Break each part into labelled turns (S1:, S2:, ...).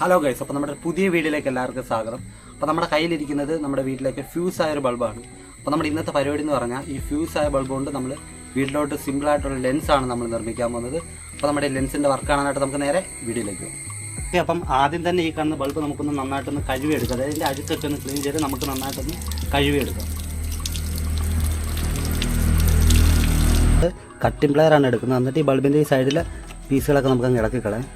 S1: Hello guys അപ്പോൾ നമ്മുടെ പുതിയ വീഡിയോയിലേക്ക് എല്ലാവർക്കും സ്വാഗതം. അപ്പോൾ നമ്മുടെ കയ്യിലിരിക്കുന്നത് നമ്മുടെ വീട്ടിലേക്ക് ഫ്യൂസായ ഒരു ബൾബാണ് അപ്പോൾ നമ്മുടെ ഇന്നത്തെ പരിപാടി എന്ന് പറഞ്ഞാൽ ഈ ഫ്യൂസായ ബൾബ് കൊണ്ട് നമ്മൾ വീട്ടിലോട്ട് സിമ്പിളായിട്ടുള്ള ലെൻസാണ് നമ്മൾ നിർമ്മിക്കാൻ പോകുന്നത്. അപ്പോൾ നമ്മുടെ ലെൻസിന്റെ വർക്ക് കാണാനായിട്ട് നമുക്ക് നേരെ വീഡിയോയിലേക്ക് പോകും. ഓക്കെ അപ്പം ആദ്യം തന്നെ ഈ കാണുന്ന ബൾബ് നമുക്കൊന്ന് നന്നായിട്ടൊന്ന് കഴുകിയെടുക്കാം. അതായത് ഇതിന്റെ അഴുക്കൊക്കെ ഒന്ന് ക്ലീൻ ചെയ്ത് നമുക്ക് നന്നായിട്ടൊന്ന് കഴുകിയെടുക്കാം. കട്ടിംഗ് പ്ലെയർ ആണ് എടുക്കുന്നത്. എന്നിട്ട് ഈ ബൾബിന്റെ ഈ സൈഡിലെ പീസുകളൊക്കെ നമുക്ക് അങ്ങ് ഇളക്കി കളയാം.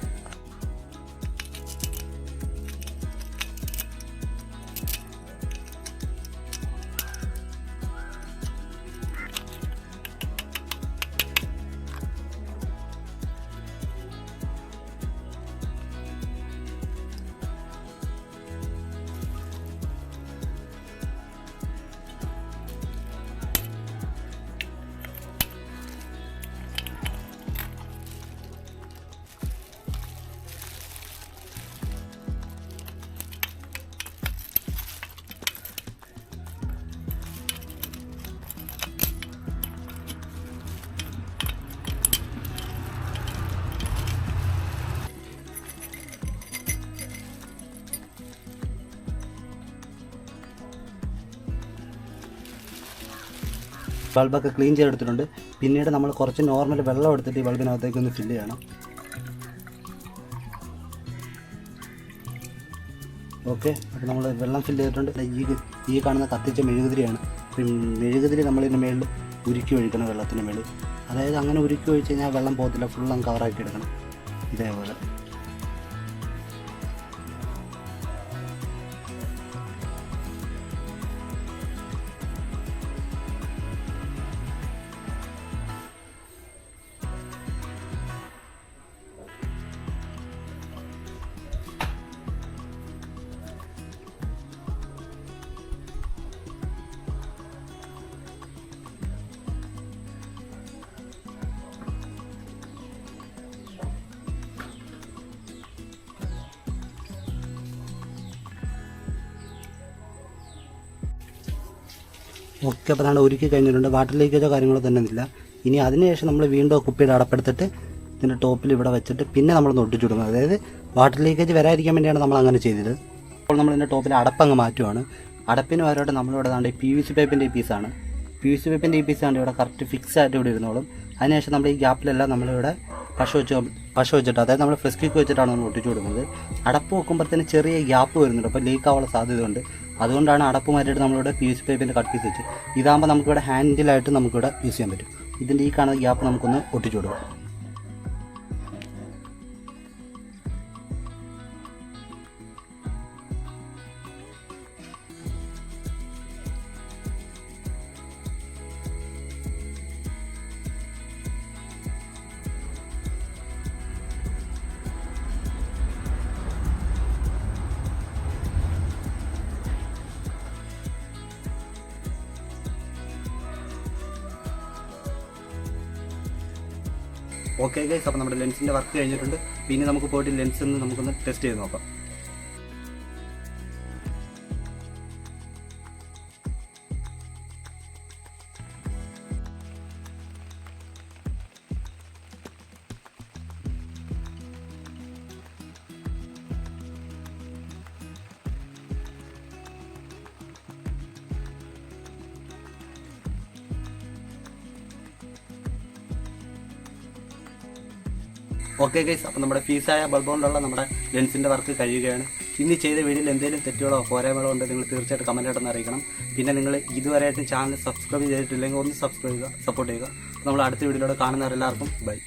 S1: ബൾബൊക്കെ ക്ലീൻ ചെയ്തെടുത്തിട്ടുണ്ട്. പിന്നീട് നമ്മൾ കുറച്ച് നോർമൽ വെള്ളം എടുത്തിട്ട് ഈ ബൾബിനകത്തേക്ക് ഒന്ന് ഫില്ല് ചെയ്യണം. ഓക്കെ അപ്പോൾ നമ്മൾ വെള്ളം ഫില്ല് ചെയ്തിട്ടുണ്ട്. ഈ ഈ കാണുന്ന കത്തിച്ച മെഴുകുതിരിയാണ്. മെഴുകുതിരി നമ്മളിതിന് മേളിൽ ഉരുക്കി ഒഴിക്കണം വെള്ളത്തിന് മേളിൽ. അതായത് അങ്ങനെ ഉരുക്കി ഒഴിച്ച് കഴിഞ്ഞാൽ വെള്ളം പോകത്തില്ല. ഫുള്ളും കവറാക്കി എടുക്കണം. ഇതേപോലെ. ഒക്കെ നമ്മൾ ഒരുക്കി കഴിഞ്ഞിട്ടുണ്ട്. വാട്ടർ ലീക്കേജോ കാര്യങ്ങളോ തന്നെ ഇല്ല ഇനി അതിനുശേഷം നമ്മൾ വീണ്ടും കുപ്പിയുടെ അടപ്പെടുത്തിട്ട് ഇതിന്റെ ടോപ്പിൽ ഇവിടെ വെച്ചിട്ട് പിന്നെ നമ്മൾ ഒട്ടിച്ചുവിടുന്നത്. അതായത് വാട്ടർ ലീക്കേജ് വരാതിരിക്കാൻ വേണ്ടിയാണ് നമ്മൾ അങ്ങനെ ചെയ്തത്. അപ്പോൾ നമ്മൾ ഇതിന്റെ ടോപ്പിൽ അടപ്പങ്ങ് മാറ്റുവാണ്. അടപ്പിന് പകരമായിട്ട് നമ്മളിവിടെ ദാണ്ട് പി വി സി പൈപ്പിന്റെ ഈ പീസാണ് പി വി സി പൈപ്പിന്റെ ഈ പീസാണ് ഇവിടെ കറക്റ്റ് ഫിക്സ് ആയിട്ട് ഇവിടെ ഇരുന്നോളും. അതിനുശേഷം നമ്മൾ ഈ ഗ്യാപ്പിലെല്ലാം നമ്മളിവിടെ പശ വെച്ച് പശ വെച്ചിട്ട് അതായത് നമ്മൾ ഫ്രിസ്കിക്ക് വെച്ചിട്ടാണ് നമ്മൾ ഒട്ടിച്ചു കൊടുക്കുന്നത് അടപ്പ് വെക്കുമ്പോഴത്തേന് ചെറിയ ഗ്യാപ്പ് വരുന്നുണ്ട്. അപ്പോൾ ലീക്ക് ആവാനുള്ള സാധ്യതയുണ്ട്. അതുകൊണ്ടാണ് അടപ്പ് മാറ്റിയിട്ട് നമ്മളിവിടെ പി സി പൈപ്പിന്റെ കട്ട് പീസ് വെച്ച്. ഇതാകുമ്പോൾ നമുക്കിവിടെ ഹാൻഡിലായിട്ട് നമുക്കിവിടെ യൂസ് ചെയ്യാൻ പറ്റും. ഇതിന്റെ ഈ കാണുന്ന ഗ്യാപ്പ് നമുക്കൊന്ന് ഒട്ടിച്ചു കൊടുക്കാം. ഓക്കെ ഗൈസ് അപ്പോൾ നമ്മുടെ ലെൻസിന്റെ വർക്ക് കഴിഞ്ഞിട്ടുണ്ട്. പിന്നെ നമുക്ക് പോയിട്ട് ലെൻസ് നമുക്കൊന്ന് ടെസ്റ്റ് ചെയ്ത് നോക്കാം. ഓക്കെ ഗൈസ് അപ്പോൾ നമ്മുടെ ഫീസായ ബൾബോണ്ടുള്ള നമ്മുടെ ലെൻസിന്റെ വർക്ക് കഴിയുകയാണ്. ഇനി ചെയ്ത വീഡിയോയിൽ എന്തെങ്കിലും തെറ്റുകളോ പോരായ്മകളോ ഉണ്ടോ നിങ്ങൾ തീർച്ചയായിട്ടും കമന്റ് ആയിട്ടൊന്ന് അറിയിക്കണം. പിന്നെ നിങ്ങൾ ഇതുവരെയായിട്ട് ചാനൽ സബ്സ്ക്രൈബ് ചെയ്തിട്ടില്ലെങ്കിൽ ഒന്ന് സബ്സ്ക്രൈബ് ചെയ്യുക സപ്പോർട്ട് ചെയ്യുക. നമ്മൾ അടുത്ത വീഡിയോയിലൂടെ കാണുന്നവരെല്ലാവർക്കും ബൈ